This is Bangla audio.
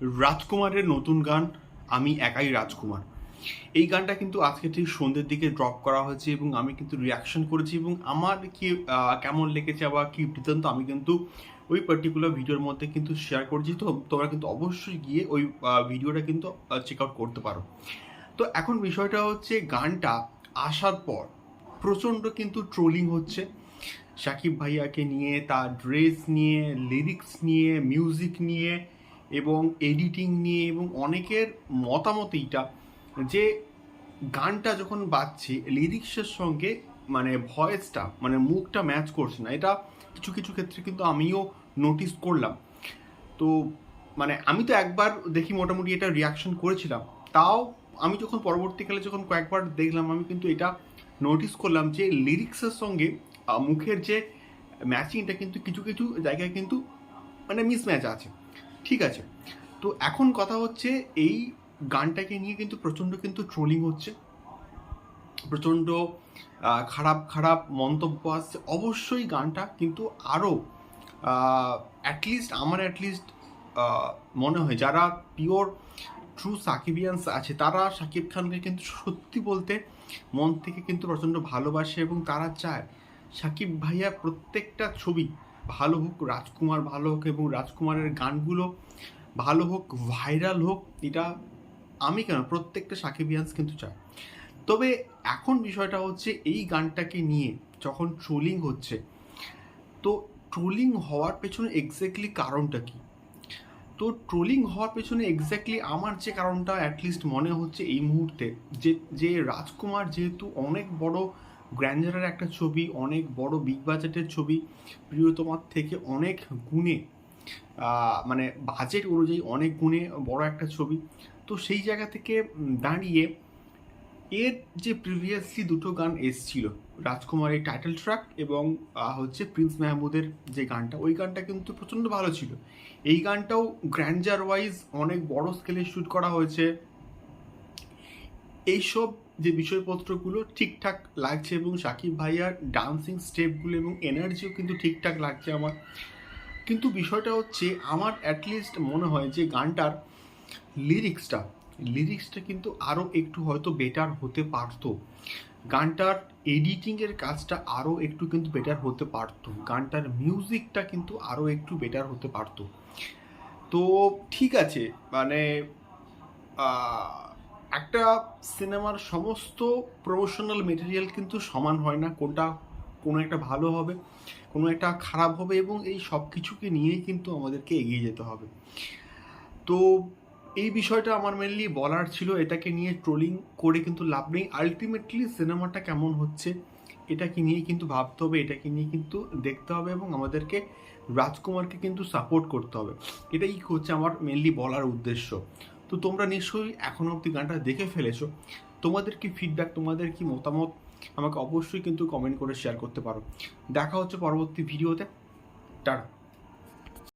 রাজকুমারের নতুন গান, আমি একাই রাজকুমার। এই গানটা কিন্তু আজকে ঠিক সন্ধ্যের দিকে ড্রপ করা হয়েছে এবং আমি কিন্তু রিয়াকশন করেছি এবং আমার কি কেমন লেগেছে বা কি বৃত্তান্ত আমি কিন্তু ওই পার্টিকুলার ভিডিওর মধ্যে কিন্তু শেয়ার করছি। তো তোমরা কিন্তু অবশ্যই গিয়ে ওই ভিডিওটা কিন্তু চেক আউট করতে পারো। তো এখন বিষয়টা হচ্ছে গানটা আসার পর প্রচণ্ড কিন্তু ট্রোলিং হচ্ছে। শাকিব ভাইয়াকে নিয়ে, তার ড্রেস নিয়ে লিরিক্স নিয়ে মিউজিক নিয়ে এবং এডিটিং নিয়ে এবং অনেকের মতামত এইটা যে গানটা যখন বাজছে লিরিক্সের সঙ্গে মানে ভয়েসটা মানে মুখটা ম্যাচ করছে না, এটা কিছু কিছু ক্ষেত্রে কিন্তু আমিও নোটিস করলাম। তো মানে আমি তো একবার দেখি মোটামুটি এটা রিয়াকশন করেছিলাম। তাও আমি যখন পরবর্তীকালে যখন কয়েকবার দেখলাম, আমি কিন্তু এটা নোটিস করলাম যে লিরিক্সের সঙ্গে মুখের যে ম্যাচিংটা কিন্তু কিছু কিছু জায়গায় কিন্তু মানে মিসম্যাচ আছে। ঠিক আছে। তো এখন কথা হচ্ছে, এই গানটাকে নিয়ে কিন্তু প্রচণ্ড কিন্তু ট্রোলিং হচ্ছে। প্রচণ্ড খারাপ খারাপ মন্তব্য আসছে। অবশ্যই গানটা কিন্তু আরও অ্যাটলিস্ট আমার অ্যাটলিস্ট মনে হয় যারা পিওর ট্রু সাকিবিয়ান্স আছে, তারা সাকিব খানকে কিন্তু সত্যি বলতে মন থেকে কিন্তু প্রচণ্ড ভালোবাসে এবং তারা চায় সাকিব ভাইয়া প্রত্যেকটা ছবি ভালো হোক, রাজকুমার ভালো হোক এবং রাজকুমারের গানগুলো ভালো হোক ভাইরাল হোক, এটা আমি কেন, প্রত্যেকটা সাকিবিয়ান্স কিন্তু চায়। তবে এখন বিষয়টা হচ্ছে এই গানটাকে নিয়ে যখন ট্রোলিং হচ্ছে, তো ট্রোলিং হওয়ার পেছনে এক্স্যাক্টলি কারণটা কি? তো ট্রোলিং হওয়ার পেছনে এক্স্যাক্টলি আমার যে কারণটা অ্যাটলিস্ট মনে হচ্ছে এই মুহূর্তে, যে যে রাজকুমার যেহেতু অনেক বড় গ্র্যান্ডারের একটা ছবি, অনেক বড় বিগ বাজেটের ছবি। প্রিয়তমার থেকে অনেক গুণে মানে বাজেট অনুযায়ী অনেক গুণে বড় একটা ছবি। তো সেই জায়গা থেকে দাঁড়িয়ে এর যে প্রিভিয়াসলি দুটো গান এসছিল, রাজকুমারের টাইটেল ট্র্যাক এবং হচ্ছে প্রিন্স মেহমুদের যে গানটা, ওই গানটা কিন্তু প্রচণ্ড ভালো ছিল। এই গানটাও গ্র্যান্ডার ওয়াইজ অনেক বড় স্কেলে শ্যুট করা হয়েছে। এইসব যে বিষয়পত্রগুলো ঠিকঠাক লাগছে এবং সাকিব ভাইয়ার ডান্সিং স্টেপগুলো এবং এনার্জিও কিন্তু ঠিকঠাক লাগছে আমার। কিন্তু বিষয়টা হচ্ছে, আমার অ্যাটলিস্ট মনে হয় যে গানটার লিরিক্সটা লিরিক্সটা কিন্তু আরও একটু হয়তো বেটার হতে পারতো। গানটার এডিটিংয়ের কাজটা আরও একটু কিন্তু বেটার হতে পারতো। গানটার মিউজিকটা কিন্তু আরও একটু বেটার হতে পারতো। তো ঠিক আছে মানে একটা সিনেমার সমস্ত প্রমোশনাল মেটেরিয়াল কিন্তু সমান হয় না, কোনটা কোনো একটা ভালো হবে, কোনো একটা খারাপ হবে এবং এই সব কিছুকে নিয়েই কিন্তু আমাদেরকে এগিয়ে যেতে হবে। তো এই বিষয়টা আমার মেনলি বলার ছিল, এটাকে নিয়ে ট্রোলিং করে কিন্তু লাভ নেই। আলটিমেটলি সিনেমাটা কেমন হচ্ছে, এটাকে নিয়ে কিন্তু ভাবতে হবে, এটাকে নিয়ে কিন্তু দেখতে হবে এবং আমাদেরকে, রাজকুমারকে কিন্তু সাপোর্ট করতে হবে। এটাই হচ্ছে আমার মেনলি বলার উদ্দেশ্য। তো তোমরা নিশ্চয়ই এখনও অব্দি গানটা দেখে ফেলেছো। তোমাদের কি ফিডব্যাক তোমাদের কি মতামত? আমাকে অবশ্যই কিন্তু কমেন্ট করে শেয়ার করতে পারো। দেখা হচ্ছে পরবর্তী ভিডিওতে টাটা।